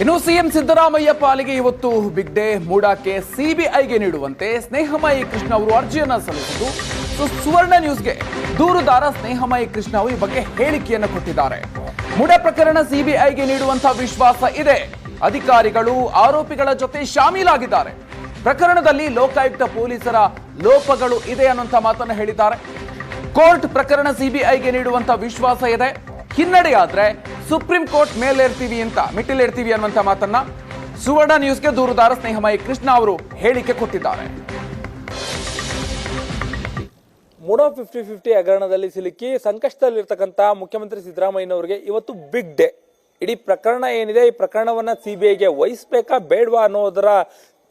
ಇನ್ನು ಸಿಎಂ ಸಿದ್ದರಾಮಯ್ಯ ಪಾಲಿಗೆ ಇವತ್ತು ಬಿಗ್ ಡೇ ಮೂಡಾಕೆ ಸಿಬಿಐಗೆ ನೀಡುವಂತೆ ಸ್ನೇಹಮಯಿ ಕೃಷ್ಣ ಅವರು ಅರ್ಜಿಯನ್ನ ಸಲ್ಲಿಸಿದ್ದು ಸೊ ಸುವರ್ಣ ನ್ಯೂಸ್ಗೆ ದೂರುದಾರ ಸ್ನೇಹಮಯಿ ಕೃಷ್ಣ ಅವರು ಈ ಬಗ್ಗೆ ಹೇಳಿಕೆಯನ್ನು ಕೊಟ್ಟಿದ್ದಾರೆ. ಮೂಡ ಪ್ರಕರಣ ಸಿಬಿಐಗೆ ನೀಡುವಂತಹ ವಿಶ್ವಾಸ ಇದೆ. ಅಧಿಕಾರಿಗಳು, ಆರೋಪಿಗಳ ಜೊತೆ ಶಾಮೀಲಾಗಿದ್ದಾರೆ. ಪ್ರಕರಣದಲ್ಲಿ ಲೋಕಾಯುಕ್ತ ಪೊಲೀಸರ ಲೋಪಗಳು ಇದೆ ಅನ್ನುವಂಥ ಮಾತನ್ನು ಹೇಳಿದ್ದಾರೆ. ಕೋರ್ಟ್ ಪ್ರಕರಣ ಸಿಬಿಐಗೆ ನೀಡುವಂತಹ ವಿಶ್ವಾಸ ಇದೆ. ಹಿನ್ನಡೆಯಾದ್ರೆ ಸುಪ್ರೀಂ ಕೋರ್ಟ್ ಮೇಲೇರ್ತೀವಿ ಅಂತ ಮಿಟ್ಟಿಲೇರ್ತೀವಿ ಅನ್ನುವಂತ ಮಾತನ್ನ ಸುವರ್ಣ ನ್ಯೂಸ್ಗೆ ದೂರುದಾರ ಸ್ನೇಹಮಯಿ ಕೃಷ್ಣ ಅವರು ಹೇಳಿಕೆ ಕೊಟ್ಟಿದ್ದಾರೆ. ಮೂಡೋ ಫಿಫ್ಟಿ ಫಿಫ್ಟಿ ಹಗರಣದಲ್ಲಿ ಸಿಲುಕಿ ಸಂಕಷ್ಟದಲ್ಲಿರ್ತಕ್ಕಂಥ ಮುಖ್ಯಮಂತ್ರಿ ಸಿದ್ದರಾಮಯ್ಯನವರಿಗೆ ಇವತ್ತು ಬಿಗ್ ಡೇ. ಇಡೀ ಪ್ರಕರಣ ಏನಿದೆ? ಈ ಪ್ರಕರಣವನ್ನ ಸಿಬಿಐಗೆ ವಹಿಸ್ಬೇಕಾ ಬೇಡವಾ ಅನ್ನೋದರ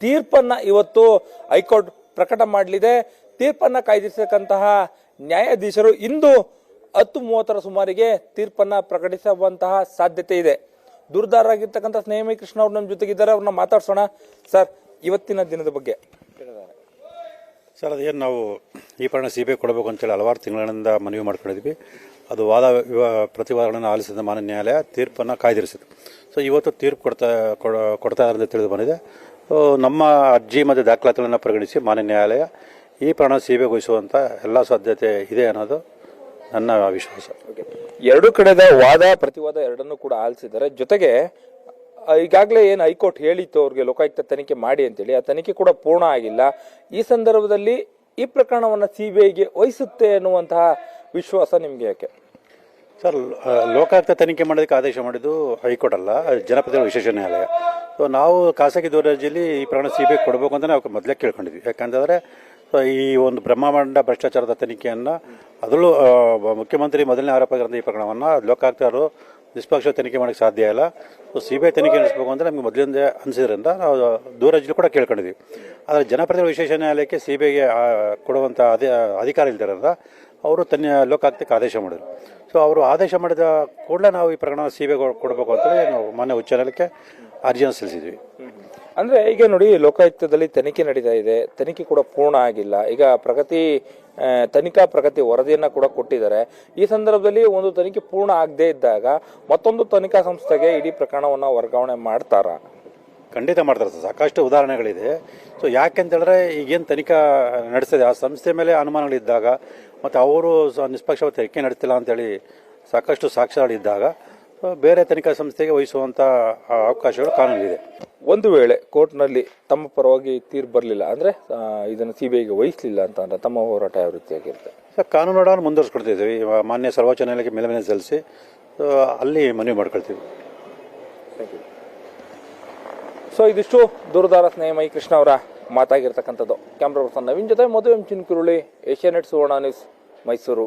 ತೀರ್ಪನ್ನ ಇವತ್ತು ಹೈಕೋರ್ಟ್ ಪ್ರಕಟ ಮಾಡಲಿದೆ. ತೀರ್ಪನ್ನ ಕಾಯ್ದಿರಿಸತಕ್ಕಂತಹ ನ್ಯಾಯಾಧೀಶರು ಇಂದು ಹತ್ತು ಮೂವತ್ತರ ಸುಮಾರಿಗೆ ತೀರ್ಪನ್ನ ಪ್ರಕಟಿಸುವಂತಹ ಸಾಧ್ಯತೆ ಇದೆ. ದುರ್ದಾರಾಗಿರ್ತಕ್ಕಂಥ ಸ್ನೇಹಮಿ ಕೃಷ್ಣ ಅವ್ರು ನಮ್ಮ ಜೊತೆಗಿದ್ದಾರೆ, ಅವ್ರನ್ನ ಮಾತಾಡ್ಸೋಣ. ಸರ್, ಇವತ್ತಿನ ದಿನದ ಬಗ್ಗೆ. ಸರ್, ಅದೇನು ನಾವು ಈ ಪ್ರಣ ಸಿ ಬಿ ಐ ಕೊಡಬೇಕು ಅಂತೇಳಿ ಹಲವಾರು ತಿಂಗಳಿಂದ ಮನವಿ ಮಾಡ್ಕೊಂಡಿದ್ವಿ. ಅದು ವಾದ ವಿವಾ, ಪ್ರತಿವಾದಗಳನ್ನು ಆಲಿಸಿದ ಮಾನ್ಯ ನ್ಯಾಯಾಲಯ ತೀರ್ಪನ್ನು ಕಾಯ್ದಿರಿಸಿತು. ಸೊ ಇವತ್ತು ತೀರ್ಪು ಕೊಡ್ತಾ, ಕೊಡ- ಕೊಡ್ತಾ ಇರೋದು ತಿಳಿದು ಬಂದಿದೆ. ನಮ್ಮ ಅರ್ಜಿ ಮತ್ತು ದಾಖಲಾತಿಗಳನ್ನು ಪರಿಗಣಿಸಿ ಮಾನ್ಯ ನ್ಯಾಯಾಲಯ ಈ ಪ್ರಣ ಸಿ ಬಿ ಐ ವಹಿಸುವಂಥ ಎಲ್ಲ ಸಾಧ್ಯತೆ ಇದೆ ಅನ್ನೋದು ನನ್ನ ವಿಶ್ವಾಸ ಎರಡು ಕಡೆದ ವಾದ, ಪ್ರತಿವಾದ ಎರಡನ್ನೂ ಕೂಡ ಆಲಿಸಿದ್ದಾರೆ ಜೊತೆಗೆ ಈಗಾಗಲೇ ಏನು ಹೈಕೋರ್ಟ್ ಹೇಳಿತ್ತು, ಅವ್ರಿಗೆ ಲೋಕಾಯುಕ್ತ ತನಿಖೆ ಮಾಡಿ ಅಂತೇಳಿ, ಆ ತನಿಖೆ ಕೂಡ ಪೂರ್ಣ ಆಗಿಲ್ಲ. ಈ ಸಂದರ್ಭದಲ್ಲಿ ಈ ಪ್ರಕರಣವನ್ನು ಸಿ ಬಿ ಐಗೆ ವಹಿಸುತ್ತೆ ಅನ್ನುವಂತಹ ವಿಶ್ವಾಸ ನಿಮ್ಗೆ ಯಾಕೆ? ಸರ್ ಲೋಕಾಯುಕ್ತ ತನಿಖೆ ಮಾಡೋದಕ್ಕೆ ಆದೇಶ ಮಾಡಿದ್ದು ಹೈಕೋರ್ಟ್ ಅಲ್ಲ ಜನಪದ ವಿಶೇಷ ನ್ಯಾಯಾಲಯ. ಸೊ ನಾವು ಖಾಸಗಿ ದೂರರ್ಜಿಯಲ್ಲಿ ಈ ಪ್ರಕರಣ ಸಿ ಬಿ ಐ ಕೊಡಬೇಕು ಅಂತ ನಾವು ಮೊದಲೇ ಕೇಳ್ಕೊಂಡಿದ್ವಿ. ಯಾಕಂತಂದರೆ, ಈ ಒಂದು ಬ್ರಹ್ಮಾಂಡ ಭ್ರಷ್ಟಾಚಾರದ ತನಿಖೆಯನ್ನು ಅದರಲ್ಲೂ ಮುಖ್ಯಮಂತ್ರಿ ಮೊದಲನೇ ಆರೋಪಗಾರಂತ ಈ ಪ್ರಕರಣವನ್ನು ಲೋಕಾಯುಕ್ತರು ನಿಷ್ಪಕ್ಷ ತನಿಖೆ ಮಾಡೋಕ್ಕೆ ಸಾಧ್ಯ ಇಲ್ಲ. ಸೊ ಸಿ ಬಿ ಐ ತನಿಖೆ ನಡೆಸಬೇಕು ಅಂತ ನಮಗೆ ಮೊದಲಿಂದ ಅನಿಸಿದ್ರಿಂದ ನಾವು ದೂರಜ್ಜಲು ಕೂಡ ಕೇಳ್ಕೊಂಡಿದ್ವಿ. ಆದರೆ ಜನಪ್ರತಿನಿಧಿ ವಿಶೇಷ ನ್ಯಾಯಾಲಯಕ್ಕೆ ಸಿ ಬಿ ಐಗೆ ಕೊಡುವಂಥ ಅದೇ ಅಧಿಕಾರ ಇಲ್ದಿರೋದ್ರಿಂದ ಅವರು ತನ್ನ ಲೋಕಾಯುಕ್ತಕ್ಕೆ ಆದೇಶ ಮಾಡಿದರು. ಸೊ, ಅವರು ಆದೇಶ ಮಾಡಿದ ಕೂಡಲೇ ನಾವು ಈ ಪ್ರಕರಣ ಸಿ ಬಿ ಐ ಕೊಡಬೇಕು ಅಂತೇಳಿ ನಾವು ಮಾನ್ಯ ಉಚ್ಚ ನ್ಯಾಯಾಲಯಕ್ಕೆ ಅರ್ಜಿಯನ್ನು ಸಲ್ಲಿಸಿದ್ವಿ ಅಂದ್ರೆ ಈಗ ನೋಡಿ ಲೋಕಾಯುಕ್ತದಲ್ಲಿ ತನಿಖೆ ನಡೀತಾ ಇದೆ ತನಿಖೆ ಕೂಡ ಪೂರ್ಣ ಆಗಿಲ್ಲ. ಈಗ ಪ್ರಗತಿ ಆ, ತನಿಖಾ ಪ್ರಗತಿ ವರದಿಯನ್ನ ಕೂಡ ಕೊಟ್ಟಿದ್ದಾರೆ. ಈ ಸಂದರ್ಭದಲ್ಲಿ ಒಂದು ತನಿಖೆ ಪೂರ್ಣ ಆಗದೇ ಇದ್ದಾಗ ಮತ್ತೊಂದು ತನಿಖಾ ಸಂಸ್ಥೆಗೆ ಇಡೀ ಪ್ರಕರಣವನ್ನು ವರ್ಗಾವಣೆ ಮಾಡ್ತಾರಾ? ಖಂಡಿತ ಮಾಡ್ತಾರೆ ಸರ್. ಸಾಕಷ್ಟು ಉದಾಹರಣೆಗಳಿದೆ. ಸೊ ಯಾಕೆಂತೇಳಿದ್ರೆ ಈಗೇನು ತನಿಖಾ ನಡೆಸಿದೆ? ಆ ಸಂಸ್ಥೆ ಮೇಲೆ ಅನುಮಾನಗಳಿದ್ದಾಗ ಮತ್ತು ಅವರು ಸ- ನಿಷ್ಪಕ್ಷಪಾತ ತನಿಖೆ ನಡೆಸ್ತಿಲ್ಲ ಅಂತೇಳಿ ಸಾಕಷ್ಟು ಸಾಕ್ಷ್ಯಗಳಿದ್ದಾಗ ಬೇರೆ ತನಿಖಾ ಸಂಸ್ಥೆಗೆ ವಹಿಸುವಂಥ ಅವಕಾಶಗಳು ಕಾನೂನಿದೆ. ಒಂದು ವೇಳೆ ಕೋರ್ಟ್ನಲ್ಲಿ ತಮ್ಮ ಪರವಾಗಿ ತೀರ್ಪು ಬರಲಿಲ್ಲ ಅಂದ್ರೆ ಇದನ್ನು ಸಿಬಿಐಗೆ ವಹಿಸಲಿಲ್ಲ ಅಂತ ಅಂದ್ರೆ ತಮ್ಮ ಹೋರಾಟ ಯಾವ ರೀತಿಯಾಗಿರುತ್ತೆ? ಸರ್ ಕಾನೂನು ಮುಂದುವರ್ಸ್ಕೊಳ್ತಿದ್ದೀವಿ. ಮುಂದುವರ್ಸ್ಕೊಡ್ತಿದ್ವಿ ಮಾನ್ಯ ಸರ್ವೋಚ್ಚ ನ್ಯಾಯಾಲಯಕ್ಕೆ ಮೇಲ್ಮನೆ ಸಲ್ಲಿಸಿ ಅಲ್ಲಿ ಮನವಿ ಮಾಡ್ಕೊಳ್ತೀವಿ. ಸೊ ಇದಿಷ್ಟು ದೂರದಾರ ಸ್ನೇಹಮಯಿ ಕೃಷ್ಣ ಅವರ ಮಾತಾಗಿರ್ತಕ್ಕಂಥದ್ದು. ಕ್ಯಾಮ್ರಾ ಪರ್ಸನ್ ನವೀನ್ ಜೊತೆ ಮದುವೆ Chinkuruli Asianet Suvarna news Mysuru.